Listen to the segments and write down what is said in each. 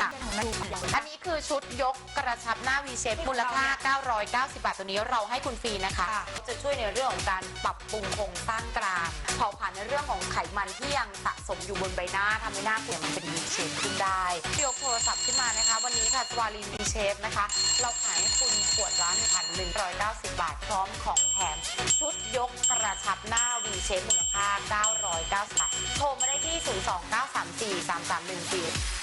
ค่ะอันนี้คือชุดยกกระชับหน้า V shape มูลค่า 990 บาทตัวนี้เราให้คุณฟรีนะคะ จะช่วยในเรื่องของการปรับปรุงโครงสร้างกรามเผาผลาญในเรื่องของไขมันที่ยังสะสมอยู่บนใบหน้าทำให้หน้าเปลี่ยนมันเป็น V shape ขึ้นได้ยกโทรศัพท์ขึ้นมานะคะ วันนี้ค่ะสวาลีน V shape นะคะ เราขายให้คุณขวดละ1,190 บาทพร้อมของแถมชุดยกกระชับหน้า V shape มูลค่า 990 บาทโทรมาได้ที่ 029343314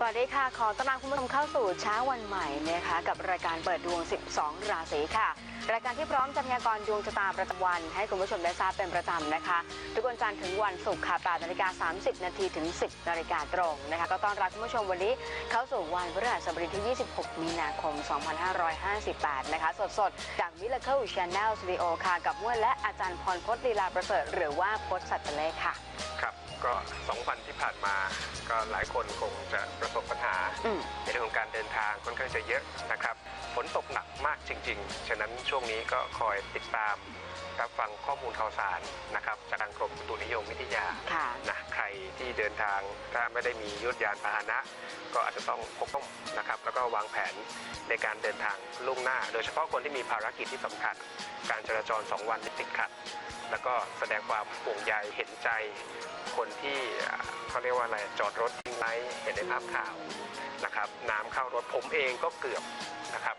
สวัสดีค่ะ ขอต้อนรับคุณผู้ชมเข้าสู่เช้าวันใหม่นะคะ กับรายการเปิดดวง 12 ราศีค่ะ รายการที่พร้อมจะพยากรณ์ดวงชะตาประจำวัน ให้คุณผู้ชมได้ทราบเป็นประจำนะคะ ทุกวันจันทร์ถึงวันศุกร์ค่ะ8นาฬิกา30 นาทีถึง 10 นาฬิกาตรงนะคะ ก็ต้อนรับคุณผู้ชมวันนี้เข้าสู่วันพฤหัสบดีที่ 26 มีนาคม 2558 นะคะ สดๆ จาก Miracle Channel Studio ค่ะ กับม้วนและอาจารย์พรพจน์ลีลาประเสริฐหรือว่าพจน์สัจเลขค่ะ ครับ ก็สองวันที่ผ่านมา ก็หลายคนคงจะประสบปัญหาอืม ในเรื่องของการเดินทางค่อนข้างจะเยอะนะครับฝนตกหนักมากจริง ๆ ฉะนั้นช่วงนี้ก็คอยติดตามรับฟังข้อมูลข่าวสารนะครับจากทางกรมอุตุนิยมวิทยา ค่ะ นะใครที่เดินทางถ้าไม่ได้มียุทธยานพาหนะ ก็อาจจะต้องพกป้องนะครับ แล้วก็วางแผนในการเดินทางล่วงหน้า โดยเฉพาะคนที่มีภารกิจที่สำคัญ การจราจร 2 วันที่ติดขัด แล้วก็แสดงความห่วงใยเห็นใจคนที่เขาเรียกว่าอะไรจอดรถทิ้งไว้เห็นในภาพข่าวนะครับน้ำเข้ารถผมเองก็เกือบนะครับ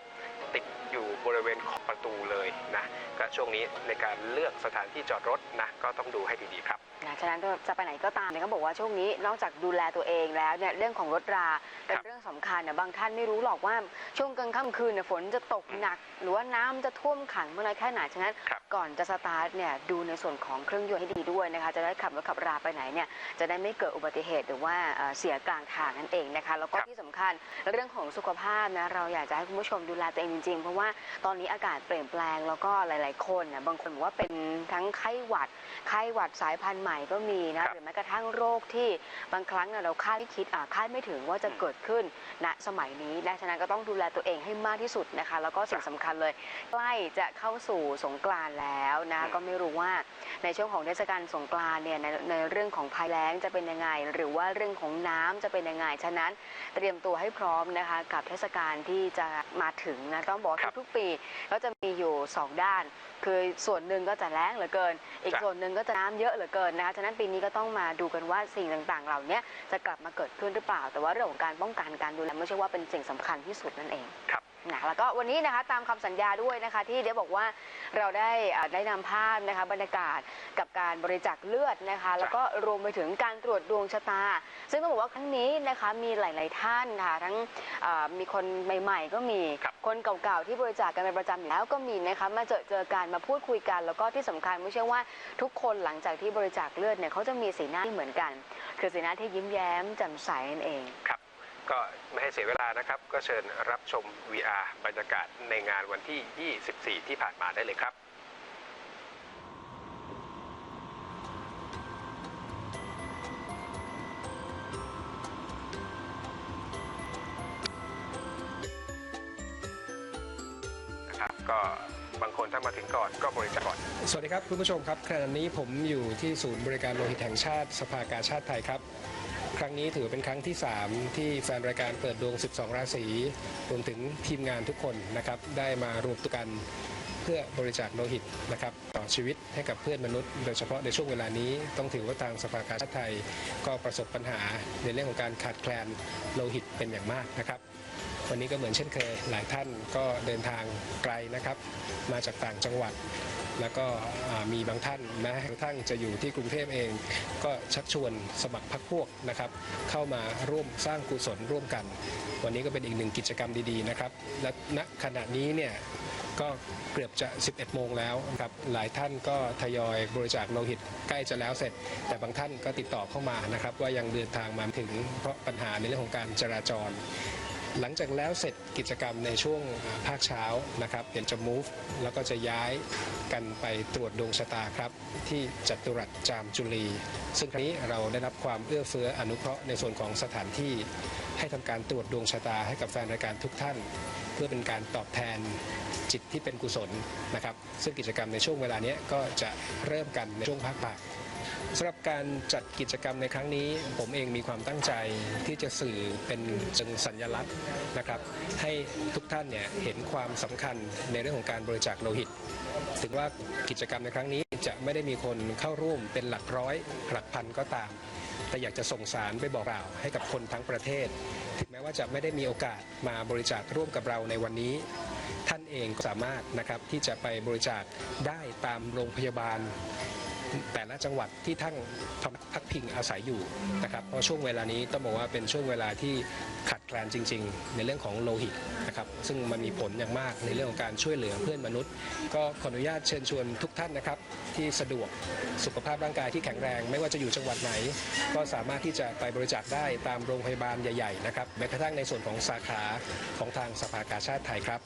ติดอยู่บริเวณขอบประตูเลยนะก็ช่วงนี้ในการเลือกสถานที่จอดรถนะก็ต้องดูให้ดีๆครับนะฉะนั้นจะไปไหนก็ตามเนี่ยเขาบอกว่าช่วงนี้นอกจากดูแลตัวเองแล้วเนี่ยเรื่องของรถรา เป็นครับเรื่องสำคัญนะบางท่านไม่รู้หรอกว่าช่วงกลางค่ำคืนเนี่ยฝนจะตกหนัก หรือว่าน้ำจะท่วมขังเมื่อไรแค่ไหนฉะนั้นครับก่อนจะสตาร์ทเนี่ยดูในส่วนของเครื่องยนต์ให้ดีด้วยนะคะจะได้ขับรถขับราไปไหนเนี่ยจะได้ไม่เกิดอุบัติเหตุหรือว่าเอ่อเสียกลางทางนั่นเองนะคะแล้วก็ครับที่สำคัญเรื่องของสุขภาพนะเราอยากจะให้คุณผู้ชมดูแลตัวเองจริงๆ เพราะว่าตอนนี้อากาศเปลี่ยนแปลงแล้วก็หลาย ๆ คนนะบางคนบอกว่าเป็นทั้งไข้หวัดไข้หวัดสายพันธุ์ใหม่หม่ๆก็มีนะครับหรือแม้กระทั่งโรคที่บางครั้งเนี่ยเราคาดไม่คิดอ่าคาดไม่ถึงว่าจะเกิดขึ้นณสมัยนี้และฉะนั้นก็ต้องดูแลตัวเองให้มากที่สุดนะคะ แล้วก็สิ่งสำคัญเลย ใกล้จะเข้าสู่สงกรานต์แล้วนะอืมก็ไม่รู้ว่าในช่วงของเทศกาลสงกรานต์เนี่ยในในเรื่องของภัยแล้งจะเป็นยังไง หรือว่าเรื่องของน้ำจะเป็นยังไงฉะนั้นเตรียมตัวให้พร้อมนะคะ กับเทศกาลที่จะมาถึงนะต้องบอกว่าครับทุกๆปีก็จะมีอยู่สองด้าน คือส่วนหนึ่งก็จะแล้งเหลือเกิน อีกส่วนหนึ่งก็จะน้ำเยอะเหลือเกินนะคะฉะนั้นปีนี้ก็ต้องมาดูกันว่าสิ่งต่างๆ เหล่านี้จะกลับมาเกิดขึ้นหรือเปล่า แต่ว่าเรื่องของการป้องกันการดูแลไม่ใช่ว่าเป็นสิ่งสำคัญที่สุดนั่นเองครับ นะแล้วก็วันนี้นะคะตามคำสัญญาด้วยนะคะ ที่เดี๋ยวบอกว่าเราได้อ่าได้นำภาพนะคะบรรยากาศกับการบริจาคเลือดนะคะ แล้วก็รวมไปถึงการตรวจดวงชะตา ซึ่งต้องบอกว่าครั้งนี้นะคะมีหลาย ๆ ท่านค่ะทั้งอ่ามีคนใหม่ ๆ ก็มีครับคนเก่า ๆ ที่บริจาคกันเป็นประจำอยู่แล้วก็มีนะคะมาเจอเจอกันมาพูดคุยกัน แล้วก็ที่สำคัญไม่ใช่ว่าทุกคนหลังจากที่บริจาคเลือดเนี่ยเขาจะมีสีหน้าที่เหมือนกัน คือสีหน้าที่ยิ้มแย้มแจ่มใสนั่นเองครับ ก็ไม่ให้เสียเวลานะครับ ก็เชิญรับชม VR บรรยากาศในงานวันที่ 24 ที่ผ่านมาได้เลยครับนะครับก็บางคนถ้ามาถึงก่อนก็บริจาคก่อน สวัสดีครับคุณผู้ชมครับขณะนี้ผมอยู่ที่ศูนย์บริการโลหิตแห่งชาติสภากาชาติไทยครับ ครั้งนี้ถือเป็นครั้งที่ 3 ที่แฟนรายการเปิดดวง 12 ราศีรวมถึงทีมงานทุกคนนะครับได้มารวมตัวกันเพื่อบริจาคโลหิตนะครับต่อชีวิตให้กับเพื่อนมนุษย์ โดยเฉพาะในช่วงเวลานี้ต้องถือว่าทางสภากาชาติไทย ก็ประสบปัญหาในเรื่องของการขาดแคลนโลหิตเป็นอย่างมากนะครับวันนี้ก็เหมือนเช่นเคยหลายท่านก็เดินทางไกลนะครับ มาจากต่างจังหวัด แล้วก็มีบางท่านแม้กระทั่งจะอยู่ที่กรุงเทพเอง ก็ชักชวนสมัครพรรคพวกนะครับเข้ามาร่วมสร้างกุศลร่วมกัน วันนี้ก็เป็นอีกหนึ่งกิจกรรมดีๆนะครับและณขณะนี้เนี่ยก็เกือบจะ 11 โมงแล้วครับ หลายท่านก็ทยอยบริจาคโลหิตใกล้จะแล้วเสร็จ แต่บางท่านก็ติดต่อเข้ามานะครับ ว่ายังเดินทางมาถึงเพราะปัญหาในเรื่องของการจราจร หลังจากแล้วเสร็จกิจกรรมในช่วงภาคเช้านะครับเดี๋ยวจะ move แล้วก็จะย้ายกันไปตรวจดวงชะตาครับ ที่จัตุรัสจามจุลี ซึ่งครั้งนี้เราได้รับความเอื้อเฟื้ออนุเคราะห์ในส่วนของสถานที่ ให้ทำการตรวจดวงชะตาให้กับแฟนรายการทุกท่าน เพื่อเป็นการตอบแทนจิตที่เป็นกุศลนะครับ ซึ่งกิจกรรมในช่วงเวลานี้ก็จะเริ่มกันในช่วงภาคบ่าย สำหรับการจัดกิจกรรมในครั้งนี้ ผมเองมีความตั้งใจที่จะสื่อเป็นเชิงสัญลักษณ์นะครับ ให้ทุกท่านเนี่ยเห็นความสำคัญในเรื่องของการบริจาคโลหิต ถึงว่ากิจกรรมในครั้งนี้จะไม่ได้มีคนเข้าร่วมเป็นหลักร้อยหลักพันก็ตาม แต่อยากจะส่งสารไปบอกกล่าวให้กับคนทั้งประเทศ ถึงแม้ว่าจะไม่ได้มีโอกาสมาบริจาคร่วมกับเราในวันนี้ท่านเองก็สามารถนะครับที่จะไปบริจาคได้ตามโรงพยาบาล แต่ละจังหวัดที่ท่านพักพิงอาศัยอยู่นะครับเพราะช่วงเวลานี้ต้องบอกว่าเป็นช่วงเวลาที่ขาดแคลนจริง ๆ ในเรื่องของโลหิตนะครับซึ่งมันมีผลอย่างมากในเรื่องของการช่วยเหลือเพื่อนมนุษย์ ก็ขออนุญาตเชิญชวนทุกท่านนะครับที่สะดวกสุขภาพร่างกายที่แข็งแรง ไม่ว่าจะอยู่จังหวัดไหน ก็สามารถที่จะไปบริจาคได้ตามโรงพยาบาลใหญ่ๆนะครับแม้กระทั่งในส่วนของสาขาของทางสภากาชาติไทยครับ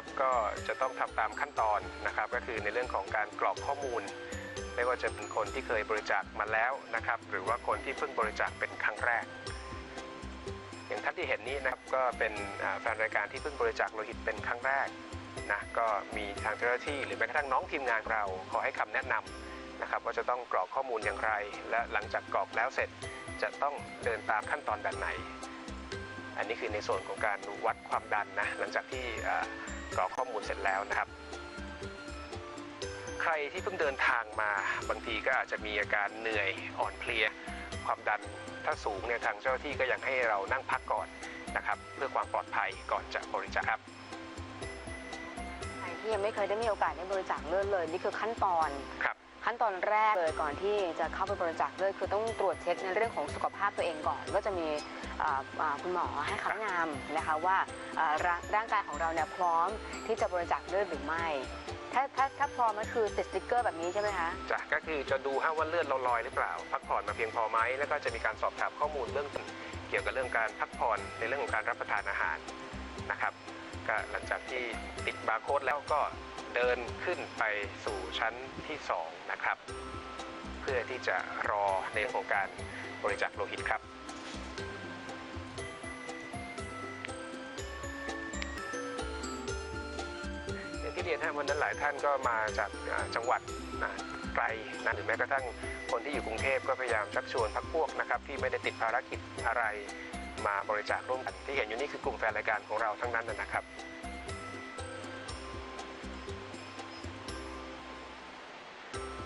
นะครับก็จะต้องทำตามขั้นตอนนะครับ ก็คือในเรื่องของการกรอกข้อมูล ไม่ว่าจะเป็นคนที่เคยบริจาคมาแล้วนะครับ หรือว่าคนที่เพิ่งบริจาคเป็นครั้งแรก อย่างท่านที่เห็นนี้นะครับก็เป็นแฟนรายการที่เพิ่งบริจาคโลหิตเป็นครั้งแรกนะก็มีทางเจ้าหน้าที่หรือแม้กระทั่งน้องทีมงานเราขอให้คำแนะนำนะครับว่าจะต้องกรอกข้อมูลอย่างไร และหลังจากกรอกแล้วเสร็จจะต้องเดินตามขั้นตอนแบบไหน อันนี้คือในส่วนของการวัดความดันนะหลังจากที่ กรอกข้อมูลเสร็จแล้วนะครับ ใครที่เพิ่งเดินทางมาบางทีก็อาจจะมีอาการเหนื่อยอ่อนเพลีย ความดันถ้าสูงเนี่ยทางเจ้าหน้าที่ก็ยังให้เรานั่งพักก่อนนะครับ เพื่อความปลอดภัยก่อนจะบริจาคครับใครที่ยังไม่เคยได้มีโอกาสได้บริจาคเลือดเลย นี่คือขั้นตอนครับ ขั้นตอนแรกเลยก่อนที่จะเข้าไปบริจาคเลือดคือต้องตรวจเช็คในเรื่องของสุขภาพตัวเองก่อน ก็จะมีคุณหมอให้คำแนะนำนะคะว่าร่างร่างกายของเราเนี่ยพร้อมที่จะบริจาคเลือดหรือไม่ถ้าถ้าถ้าพร้อมมันคือติดสติ๊กเกอร์แบบนี้ใช่ไหมคะจ้ะก็คือจะดูให้ว่าเลือดเราลอยหรือเปล่า พักผ่อนมาเพียงพอไหมแล้วก็จะมีการสอบถามข้อมูลเบื้องเกี่ยวกับเรื่องการพักผ่อนในเรื่องของการรับประทานอาหารนะครับก็หลังจากที่ติดบาร์โค้ดแล้วก็ เดินขึ้นไปสู่ชั้นที่ 2 นะครับ เพื่อที่จะรอในเรื่องการบริจาคโลหิตครับอย่างที่เรียนฮะวันนั้นหลายท่านก็มาจากจังหวัดนะไกลนะหรือแม้กระทั่งคนที่อยู่กรุงเทพก็พยายามชักชวนพักพวกนะครับที่ไม่ได้ติดภารกิจอะไรมาบริจาคร่วมกันที่เห็นอยู่นี่คือกลุ่มแฟนรายการของเราทั้งนั้นนะครับ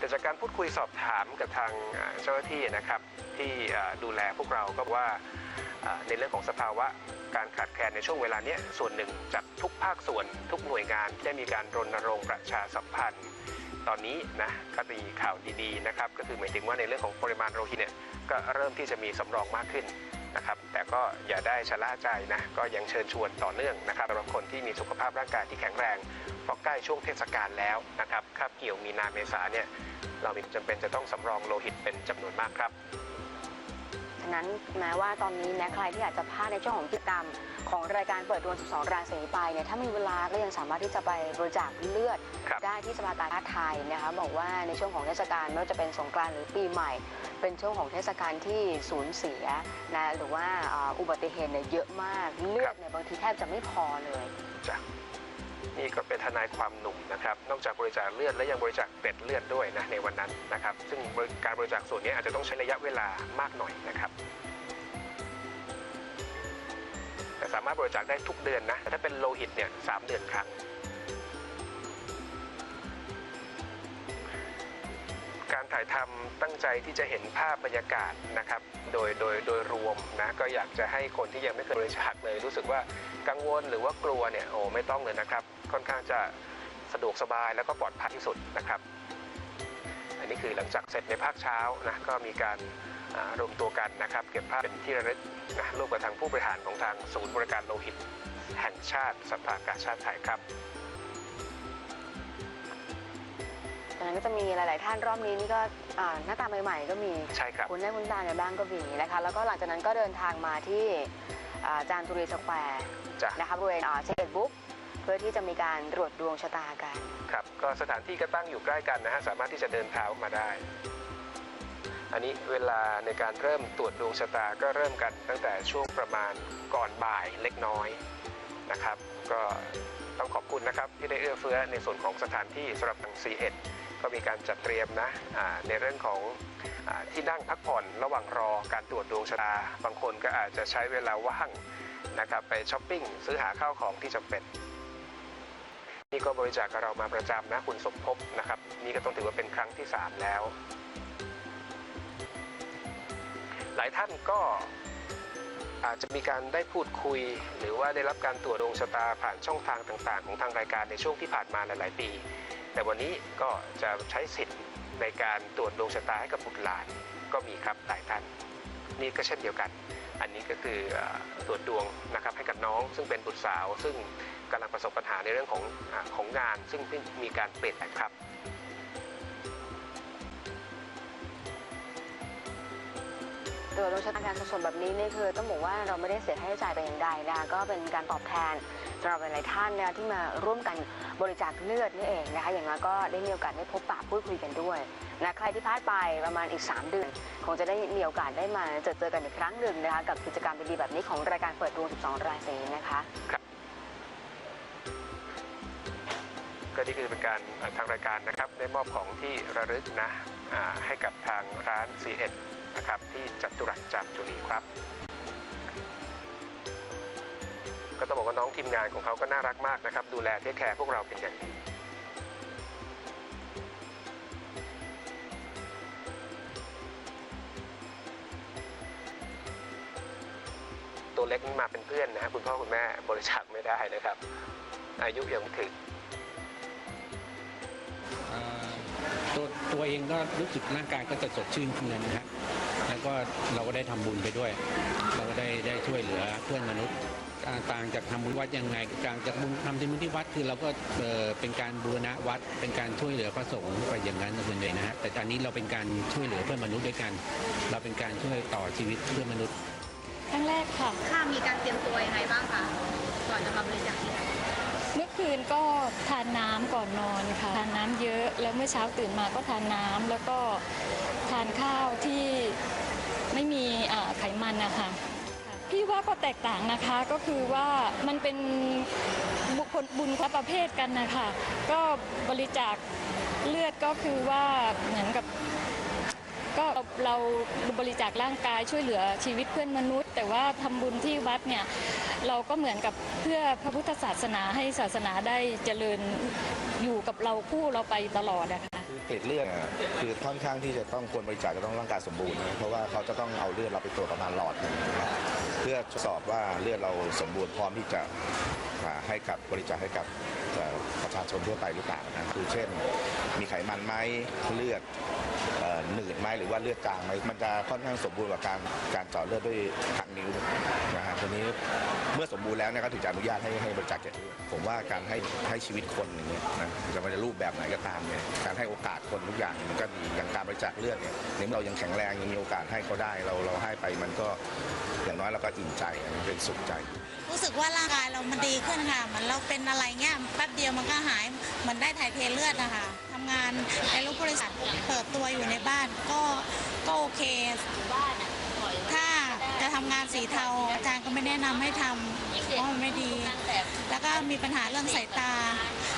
แต่จากการพูดคุยสอบถามกับทางเจ้าหน้าที่นะครับที่ดูแลพวกเราก็บอกว่าในเรื่องของสภาวะการขาดแคลนในช่วงเวลาเนี้ยส่วนหนึ่งจากทุกภาคส่วนทุกหน่วยงานที่ได้มีการรณรงค์ประชาสัมพันธ์ ตอนนี้นะก็มีข่าวดีๆนะครับก็คือหมายถึงว่าในเรื่องของปริมาณโลหิตเนี่ยก็เริ่มที่จะมีสำรองมากขึ้นนะครับแต่ก็อย่าได้ชะล่าใจนะก็ยังเชิญชวนต่อเนื่องนะครับสำหรับคนที่มีสุขภาพร่างกายที่แข็งแรงเพราะใกล้ช่วงเทศกาลแล้วนะครับคาบเกี่ยวมีนาเมษาเนี่ย เรามีจำเป็นจะต้องสำรองโลหิตเป็นจำนวนมากครับ ฉะนั้นแม้ว่าตอนนี้นะใครที่อยากจะพลาดในช่วงของกิจกรรม ของรายการเปิดดวง 12 ราศีไปเนี่ยถ้ามีเวลาก็ยังสามารถที่จะไปบริจาคเลือด ครับ ได้ที่สภากาชาติไทยนะคะบอกว่าในช่วงของเทศกาลไม่ว่าจะเป็นสงกรานต์หรือปีใหม่ เป็นช่วงของเทศกาลที่สูญเสียนะหรือว่าอ่าอุบัติเหตุเนี่ยเยอะมากเลือดเนี่ยบางทีแทบจะไม่พอเลย จ้ะ นี่ก็เป็นทนายความหนุ่มนะครับนอกจากบริจาคเลือดและยังบริจาคเกล็ดเลือดด้วยนะในวันนั้นนะครับซึ่งการบริจาคส่วนนี้อาจจะต้องใช้ระยะเวลามากหน่อยนะครับแต่สามารถบริจาคได้ทุกเดือนนะแต่ถ้าเป็นโลหิตเนี่ยสามเดือนครั้ง ถ่ายทำตั้งใจที่จะเห็นภาพบรรยากาศนะครับ โดยโดยโดยรวมนะก็อยากจะให้คนที่ยังไม่เคยบริจาคเลย รู้สึกว่ากังวลหรือว่ากลัวเนี่ยโอ้ไม่ต้องเลยนะครับ ค่อนข้างจะสะดวกสบายแล้วก็ปลอดภัยที่สุดนะครับ อันนี้คือหลังจากเสร็จในภาคเช้านะก็มีการรวมตัวกันนะครับ เก็บภาพเป็นที่ระลึกนะร่วมกับทางผู้บริหารของทางศูนย์บริการโลหิต แห่งชาติสภากาชาติไทยครับ ดังนั้นก็จะมีหลาย ๆ ท่านรอบนี้นี่ก็อ่าหน้าตาใหม่ ๆ ก็มีใช่ครับ คุณได้คุณตากันบ้างก็มีนะคะแล้วก็หลังจากนั้นก็เดินทางมาที่อ่าจามจุรีสแควร์จ้ะ นะคะบริเวณเช็คบุ๊กเพื่อที่จะมีการตรวจดวงชะตากัน ครับ ก็สถานที่ก็ตั้งอยู่ใกล้กันนะฮะ สามารถที่จะเดินเท้ามาได้ อันนี้เวลาในการเริ่มตรวจดวงชะตาก็เริ่มกันตั้งแต่ช่วงประมาณก่อนบ่ายเล็กน้อยนะครับ ก็ต้องขอบคุณนะครับที่ได้เอื้อเฟื้อในส่วนของสถานที่สำหรับทางซีเอ็ด ก็มีการจัดเตรียมนะในเรื่องของอที่นั่งพักผ่อนระหว่างรอการตรวจดวงชะตา บางคนก็อาจจะใช้เวลาว่างนะครับไปช้อปปิ้งซื้อหาข้าวของที่จำเป็นนี่ก็บริจาคกับเรามาประจำนะคุณสมภพนะครับ นี่ก็ต้องถือว่าเป็นครั้งที่ 3 แล้ว หลายท่านก็อาจจะมีการได้พูดคุย หรือว่าได้รับการตรวจดวงชะตาผ่านช่องทางต่าง ๆ ของทางรายการในช่วงที่ผ่านมาหลาย ๆ ปี แต่วันนี้ก็จะใช้สิทธิ์ในการตรวจดวงชะตาให้กับบุตรหลานก็มีครับหลายท่าน นี่ก็เช่นเดียวกัน อันนี้ก็คือตรวจดวงนะครับให้กับน้อง ซึ่งเป็นบุตรสาว ซึ่งกำลังประสบปัญหาในเรื่องของของงาน ซึ่งมีการเปลี่ยนแปลงครับ ตรวจดวงชะตาการสดๆแบบนี้นี่คือต้องบอกว่าเราไม่ได้เสียค่าใช้จ่ายแต่อย่างใดนะคะก็เป็นการตอบแทนสำหรับหลายๆท่านนะที่มาร่วมกันบริจาคเลือดนี่เองนะคะ อย่างน้อยก็ได้มีโอกาสได้พบปะพูดคุยกันด้วยนะใครที่พลาดไปประมาณอีก 3 เดือน คงจะได้มีโอกาสได้มาเจอเจอกันอีกครั้งหนึ่งนะคะกับกิจกรรมดีๆแบบนี้ของรายการเปิดดวง 12 ราศีนะคะก็นี่คือเป็นการทางรายการนะครับได้มอบของที่ระลึกนะให้กับทางร้าน C1 นะครับที่จัตุรัสจามจุรีครับ ก็ต้องบอกว่าน้องทีมงานของเขาก็น่ารักมากนะครับ ดูแลเทคแคร์พวกเราเป็นอย่างดีตัวเล็กนี่มาเป็นเพื่อนนะฮะคุณพ่อคุณแม่บริจาคไม่ได้นะครับ อายุยังไม่ถึงตัวตัวเองก็รู้สึกร่างกายก็จะสดชื่นขึ้นเลยนะฮะ ก็เราก็ได้ทำบุญไปด้วย เราก็ได้ได้ช่วยเหลือเพื่อนมนุษย์อ่าต่างจากทำบุญวัดยังไงต่างจากบุญทำที่บุญที่วัดคือเราก็เอ่อเป็นการบูรณะวัด เป็นการช่วยเหลือพระสงฆ์ไปอย่างนั้นส่วนใหญ่นะฮะแต่ตอนนี้เราเป็นการช่วยเหลือเพื่อนมนุษย์ด้วยกัน เราเป็นการช่วยต่อชีวิตเพื่อนมนุษย์ครั้งแรกค่ะค่ะมีการเตรียมตัวยังไงบ้างคะก่อนจะมาบริจาคที่ไหนเมื่อคืนก็ทานน้ำก่อนนอนค่ะทานน้ำเยอะ แล้วเมื่อเช้าตื่นมาก็ทานน้ำแล้วก็ทานข้าวที่ ไม่มีอ่าไขมันนะคะพี่ว่าก็แตกต่างนะคะก็คือว่ามันเป็นบุคคลบุญคนละประเภทกันนะคะก็บริจาคเลือดก็คือว่าเหมือนกับ ก็เราบริจาคร่างกายช่วยเหลือชีวิตเพื่อนมนุษย์ แต่ว่าทำบุญที่วัดเนี่ยเราก็เหมือนกับเพื่อพระพุทธศาสนาให้ศาสนาได้เจริญอยู่กับเราคู่เราไปตลอดนะคะเกล็ดเลือดคือค่อนข้างที่จะต้องควรบริจาคจะต้องร่างกายสมบูรณ์ เพราะว่าเขาจะต้องเอาเลือดเราไปตรวจประมาณหลอด เพื่อทดสอบว่าเลือดเราสมบูรณ์พร้อมที่จะให้กับบริจาคให้กับประชาชนทั่วไปหรือเปล่านะคือเช่น มีไขมันไหมเลือด หนืดไหมหรือว่าเลือดจางไหมมันจะค่อนข้างสมบูรณ์กว่าการการเจาะเลือดด้วยทางนิ้วนะฮะทีนี้เมื่อสมบูรณ์แล้วเนี่ยก็ถึงจะอนุญาตให้ให้บริจาคเกล็ดเลือดผมว่าการให้ให้ชีวิตคนอย่างเงี้ยนะจะมันจะรูปแบบไหนก็ตามเนี่ยการให้โอกาสคนทุกอย่างมันก็ดีอย่างการบริจาคเลือดเนี่ยในเมื่อเรายังแข็งแรงยังมีโอกาสให้เขาได้เราเราให้ไปมันก็อย่างน้อยเราก็อิ่มใจมันเป็นสุขใจ รู้สึกว่าร่างกายเรามันดีขึ้นค่ะเหมือนเราเป็นอะไรเงี้ยแป๊บเดียวมันก็หายเหมือนได้ถ่ายเทเลือดนะคะ ทำงานในรูปบริษัทเปิดตัวอยู่ในบ้านก็ก็โอเค ถ้าจะทำงานสีเทาอาจารย์ก็ไม่แนะนำให้ทำเพราะมันไม่ดี แล้วก็มีปัญหาเรื่องสายตา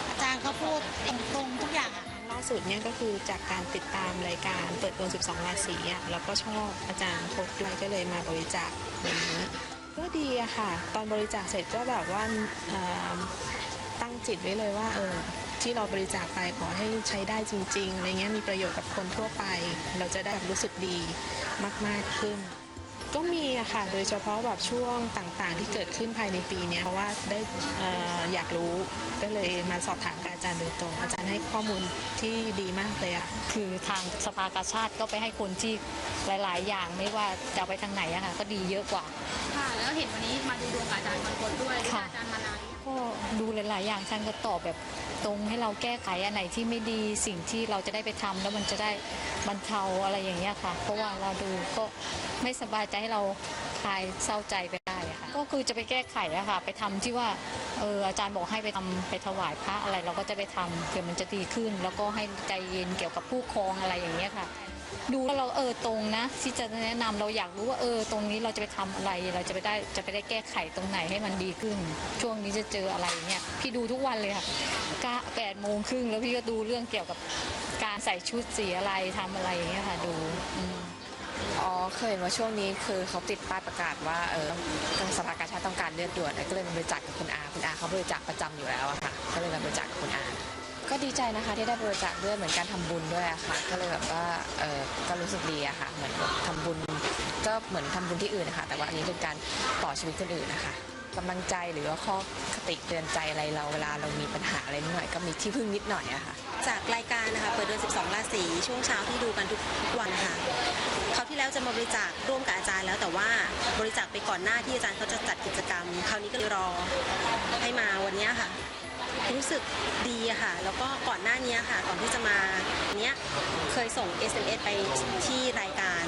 อาจารย์ก็พูดตรงๆทุกอย่างอะล่าสุดเนี่ยก็คือจากการติดตามรายการเปิดดวง 12 ราศีอะแล้วก็ชอบอาจารย์โคดไลก็เลยมาบริจาคอย่างนี้ก็ดีอะค่ะ ตอนบริจาคเสร็จก็แบบว่าเอ่อตั้งจิตไว้เลยว่าเออ ที่เราบริจาคไปขอให้ใช้ได้จริงๆอะไรเงี้ยมีประโยชน์กับคนทั่วไป เราจะได้แบบรู้สึกดีมากๆขึ้น ก็มีอะค่ะ โดยเฉพาะแบบช่วงต่างๆ ที่เกิดขึ้นภายในปีเนี้ยเพราะว่าได้เอ่ออยากรู้ก็เลยมาสอบถามกับอาจารย์โดยตรง อาจารย์ให้ข้อมูลที่ดีมากเลยอะคือทางสภากาชาติก็ไปให้คนที่หลาย ๆ อย่างไม่ว่าจะเอาไปทางไหนอะค่ะก็ดีเยอะกว่าค่ะแล้วเห็นวันนี้มาดูดวงกับอาจารย์บางคนด้วยรู้จักค่ะอาจารย์มานานหรือยังก็ดูหลาย ๆ อย่างท่านก็ตอบแบบ ตรงให้เราแก้ไขอันไหนที่ไม่ดีสิ่งที่เราจะได้ไปทำแล้วมันจะได้บรรเทาอะไรอย่างเงี้ยค่ะ เพราะว่าเราดูก็ไม่สบายใจให้เราคลายเศร้าใจไปได้ค่ะก็คือจะไปแก้ไขอะค่ะไปทำที่ว่าเอออาจารย์บอกให้ไปทำไปถวายพระอะไรเราก็จะไปทำเพื่อมันจะดีขึ้น แล้วก็ให้ใจเย็นเกี่ยวกับผู้ครองอะไรอย่างเงี้ยค่ะ ดูแล้วเราเออตรงนะ ที่จะแนะนำเราอยากรู้ว่าเออตรงนี้เราจะไปทำอะไร เราจะไปได้จะไปได้แก้ไขตรงไหนให้มันดีขึ้น ช่วงนี้จะเจออะไรเนี่ยพี่ดูทุกวันเลยค่ะกะแปดโมงครึ่งแล้วพี่ก็ดูเรื่องเกี่ยวกับการใส่ชุดสีอะไรทำอะไรอย่างเงี้ยค่ะดูอ๋อเคยเห็นว่าช่วงนี้คือเขาติดป้ายประกาศว่าเออทางสภากาชาติต้องการเลือดด่วนก็เลยมาบริจาคกับคุณอาคุณอาเขาบริจาคประจำอยู่แล้วอะค่ะก็เลยมาบริจาคกับคุณอา ก็ดีใจนะคะที่ได้บริจาคเลือดเหมือนการทำบุญด้วยอะค่ะ ก็เลยแบบว่าเออก็รู้สึกดีอะค่ะ เหมือนแบบทำบุญก็เหมือนทำบุญที่อื่นนะคะแต่ว่าอันนี้เป็นการต่อชีวิตคนอื่นนะคะกำลังใจหรือว่าข้อคติเตือนใจอะไรเราเวลาเรามีปัญหาอะไรนิดหน่อยก็มีที่พึ่งนิดหน่อยอะค่ะ จากรายการนะคะเปิดเดือน 12 ราศีช่วงเช้าที่ดูกันทุกทุกวันค่ะคราวที่แล้วจะมาบริจาคร่วมกับอาจารย์แล้วแต่ว่าบริจาคไปก่อนหน้าที่อาจารย์เขาจะจัดกิจกรรม คราวนี้ก็เลยรอให้มาวันเนี้ยค่ะ รู้สึกดีค่ะ แล้วก็ก่อนหน้านี้ค่ะ ก่อนที่จะมาเนี้ยเคยส่ง SMS ไปที่รายการ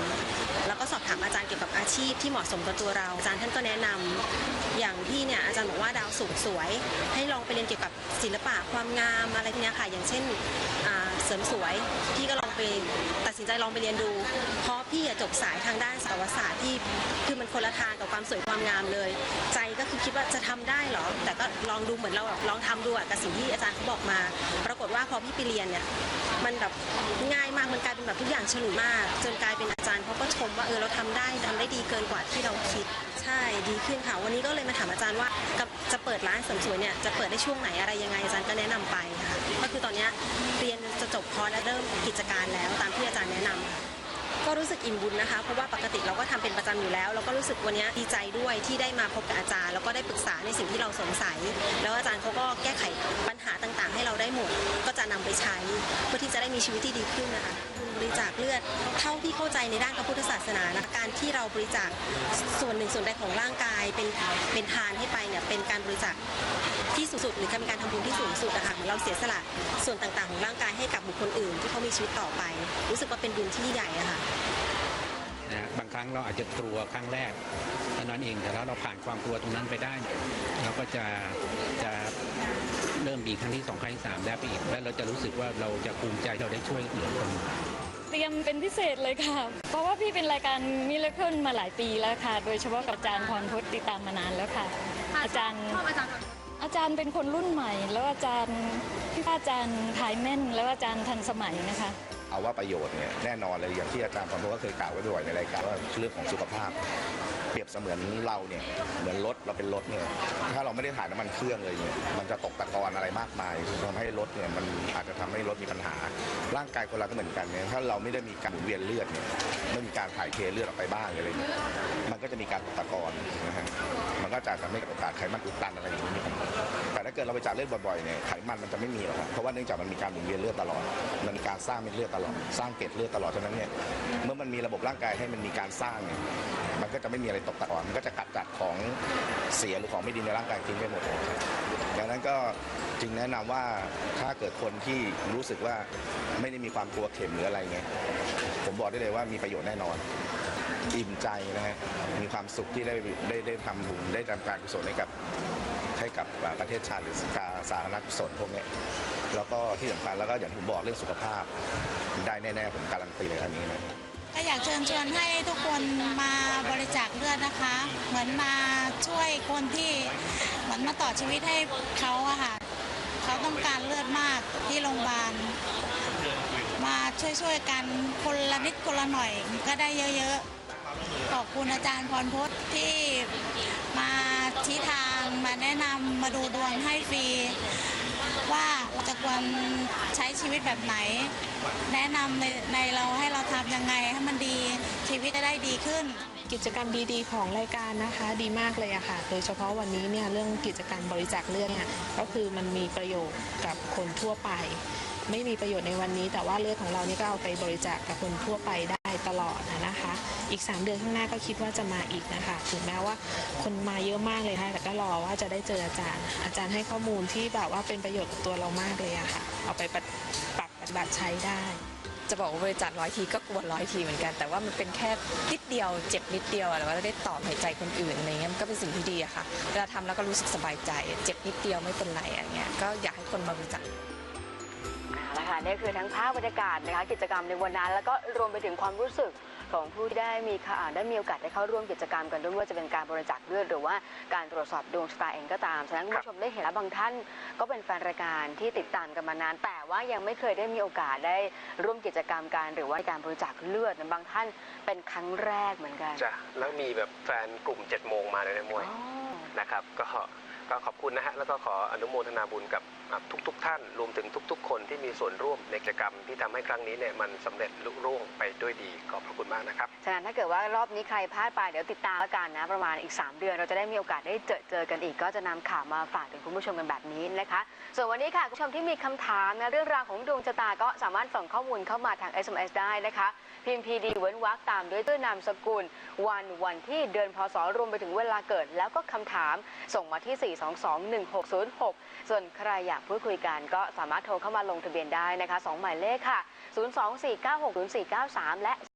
แล้วก็สอบถามอาจารย์เกี่ยวกับอาชีพที่เหมาะสมกับตัวเรา อาจารย์ท่านก็แนะนำอย่างที่เนี่ยอาจารย์บอกว่าดาวสุกสวย ให้ลองไปเรียนเกี่ยวกับศิลปะความงามอะไรเนี้ยค่ะ อย่างเช่นเสริมสวยที่ก็ลอง ไปตัดสินใจลองไปเรียนดู เพราะพี่อะจบสายทางด้านสัตวศาสตร์ที่คือมันคนละทางกับความสวยความงามเลย ใจก็คือคิดว่าจะทำได้เหรอ แต่ก็ลองดูเหมือนเราแบบลองทำดูอะกับสิ่งที่อาจารย์เขาบอกมา ปรากฏว่าพอพี่ไปเรียนเนี่ยมันแบบง่ายมากมันกลายเป็นแบบทุกอย่างฉลุยมาก จนกลายเป็นอาจารย์เขาก็ชมว่าเออเราทำได้ทำได้ดีเกินกว่าที่เราคิด ใช่ดีขึ้นค่ะ วันนี้ก็เลยมาถามอาจารย์ว่ากับจะเปิดร้านเสริมสวยเนี่ยจะเปิดได้ช่วงไหนอะไรยังไงอาจารย์ก็แนะนำไปค่ะก็คือตอนนี้เรียนจะจบคอร์สและเริ่มกิจการแล้ว ตามที่อาจารย์แนะนำค่ะก็รู้สึกอิ่มบุญนะคะ เพราะว่าปกติเราก็ทำเป็นประจำอยู่แล้วแล้วก็รู้สึกวันนี้ดีใจด้วยที่ได้มาพบกับอาจารย์ แล้วก็ได้ปรึกษาในสิ่งที่เราสงสัย แล้วอาจารย์เขาก็แก้ไขปัญาต่างๆ ให้เราได้หมด ก็จะนำไปใช้เพื่อที่จะได้มีชีวิตที่ดีขึ้นนะคะบริจาคเลือดเท่าที่เข้าใจในด้านพระพุทธศาสนานะการที่เราบริจาคส่วนหนึ่งส่วนใดของร่างกายเป็นเป็นทานให้ไปเนี่ยเป็นการบริจาคที่สูงสุดหรือการเป็นการทำบุญที่สูงสุดนะคะเหมือนเราเสียสละส่วนต่างๆ ของร่างกายให้กับบุคคลอื่น ที่เขามีชีวิตต่อไป รู้สึกว่าเป็นบุญที่ใหญ่อะค่ะนะบางครั้งเราอาจจะกลัวครั้งแรก นั้นเอง แต่ถ้าเราผ่านความกลัวตรงนั้นไปได้ เราก็จะจะเริ่มมีครั้งที่สองครั้งที่สามได้ไปอีก และเราจะรู้สึกว่าเราจะภูมิใจเราได้ช่วยเหลือคนเตรียมเป็นพิเศษเลยค่ะ เพราะว่าพี่เป็นรายการมิเลเคิลมาหลายปีแล้วค่ะ โดยเฉพาะกับอาจารย์พรพจน์ติดตามมานานแล้วค่ะอาจารย์ชอบอาจารย์อาจารย์เป็นคนรุ่นใหม่ แล้วอาจารย์พี่อาจารย์ถ่ายแม่น แล้วอาจารย์ทันสมัยนะคะเอาว่าประโยชน์เนี่ยแน่นอนเลยอย่างที่อาจารย์พรพจน์ก็เคยกล่าวไว้บ่อยในรายการว่าเรื่องของสุขภาพ เปรียบเสมือนเราเนี่ยเหมือนรถเราเป็นรถเนี่ยถ้าเราไม่ได้ถ่ายน้ำมันเครื่องเลยเนี่ยมันจะตกตะกอนอะไรมากมายทำให้รถเนี่ยมันอาจจะทำให้รถมีปัญหา ร่างกายคนเราก็เหมือนกันเนี่ยถ้าเราไม่ได้มีการหมุนเวียนเลือดเนี่ยไม่มีการถ่ายเทเลือดออกไปบ้างอะไรเนี่ยมันก็จะมีการตกตะกอนนะฮะมันก็จะทำให้โอกาสไขมันอุดตันอะไรอย่างนี้ ถ้าเกิดเราไปจ่ายเลือดบ่อยๆเนี่ยไขมันมันจะไม่มีหรอกครับเพราะว่าเนื่องจากมันมีการหมุนเวียนเลือดตลอด มันมีการสร้างเม็ดเลือดตลอด สร้างเกล็ดเลือดตลอดฉะนั้นเนี่ยเมื่อมันมีระบบร่างกายให้มันมีการสร้างเนี่ยมันก็จะไม่มีอะไรตกตะกอนมันก็จะกัดจัดของเสียหรือของไม่ดีในร่างกายทิ้งไปหมดดังนั้นก็จึงแนะนำว่าถ้าเกิดคนที่รู้สึกว่าไม่ได้มีความกลัวเข็มหรืออะไรเงี้ยผมบอกได้เลยว่ามีประโยชน์แน่นอน อิ่มใจนะฮะมีความสุขที่ได้ได้ได้ทำบุญได้ทำการกุศลให้กับ ให้กับประเทศชาติหรือการสาธารณกุศลพวกนี้แล้วก็ที่สำคัญแล้วก็อย่างที่ผมบอกเรื่องสุขภาพ ได้แน่ๆผมการันตีเลยอันนี้นะก็อยากเชิญชวนให้ทุกคนมาบริจาคเลือดนะคะ เหมือนมาช่วยคนที่เหมือนมาต่อชีวิตให้เขาอะค่ะเขาต้องการเลือดมากที่โรงพยาบาลมาช่วยๆกันคนละนิดคนละหน่อยก็ได้เยอะๆขอบคุณอาจารย์พรพจน์ที่มาชี้ทาง มาแนะนำมาดูดวงให้ฟรี ว่าเราจะควรใช้ชีวิตแบบไหน แนะนำในในเราให้เราทำยังไงให้มันดีชีวิตจะได้ดีขึ้นกิจกรรมดีๆ ของรายการนะคะ ดีมากเลยอะค่ะ โดยเฉพาะวันนี้เนี่ยเรื่องกิจกรรมบริจาคเลือดเนี่ยก็คือมันมีประโยชน์กับคนทั่วไป ไม่มีประโยชน์ในวันนี้ แต่ว่าเลือดของเรานี่ก็เอาไปบริจาคกับคนทั่วไปได้ตลอดนะคะ อีก 3 เดือนข้างหน้าก็คิดว่าจะมาอีกนะคะ ถึงแม้ว่าคนมาเยอะมากเลยนะคะแต่ก็รอว่าจะได้เจออาจารย์ อาจารย์ให้ข้อมูลที่แบบว่าเป็นประโยชน์กับตัวเรามากเลยอะค่ะ เอาไปปฏิปรับปฏิบัติใช้ได้จะบอกว่าบริจาคร้อยทีก็กลัวร้อยทีเหมือนกัน แต่ว่ามันเป็นแค่นิดเดียวเจ็บนิดเดียวอะแล้วเราได้ตอบหายใจคนอื่นอะไรเงี้ยมันก็เป็นสิ่งที่ดีอะค่ะเวลาทำแล้วก็รู้สึกสบายใจ เจ็บนิดเดียวไม่เป็นไรอะไรเงี้ยก็อยากให้คนมาบริจาคเอาละค่ะนี่คือทั้งภาพบรรยากาศนะคะกิจกรรมในวันนั้น แล้วก็รวมไปถึงความรู้สึก ของผู้ที่ได้มีค่ะอ่าได้มีโอกาสได้เข้าร่วมกิจกรรมกันด้วยไม่ว่าจะเป็นการบริจาคเลือดหรือว่าการตรวจสอบดวงชะตาเองก็ตาม ฉะนั้นคุณผู้ชมได้เห็นแล้วบางท่านก็เป็นแฟนรายการที่ติดตามกันมานาน แต่ว่ายังไม่เคยได้มีโอกาสได้ร่วมกิจกรรมการหรือว่าการบริจาคเลือดบางท่านเป็นครั้งแรกเหมือนกันจ้ะแล้วมีแบบแฟนกลุ่ม7จ็ดโมงมาเลยนะมวยอ๋อนะครับก็ก็ขอบคุณนะฮะแล้วก็ขออนุโมทนาบุญกับ ทุกๆทท่านรวมถึงทุก ๆ คนที่มีส่วนร่วมในกิจกรรมที่ทำให้ครั้งนี้เนี่ยมันสำเร็จลุล่วงไปด้วยดีขอบพระคุณมากนะครับฉะนั้นถ้าเกิดว่ารอบนี้ใครพลาดไปเดี๋ยวติดตามแล้วกันนะ ประมาณอีก 3 เดือน เราจะได้มีโอกาสได้เจอเจอกันอีก ก็จะนำข่าวมาฝากถึงคุณผู้ชมกันแบบนี้นะคะ ส่วนวันนี้ค่ะคุณผู้ชมที่มีคำถามนะเรื่องราวของดวงชะตาก็สามารถส่งข้อมูลเข้ามาทาง SMS ได้นะคะพิมพ์พีดีเว้นวรรคตามด้วยด้วนามสกุล วันวันที่เดือนพศรวมไปถึงเวลาเกิด แล้วก็คำถามส่งมาที่ 4221606 ส่วนใครอยากพูดคุยกันก็สามารถโทรเข้ามาลงทะเบียนได้นะคะสองหมายเลขค่ะ 024960493 และ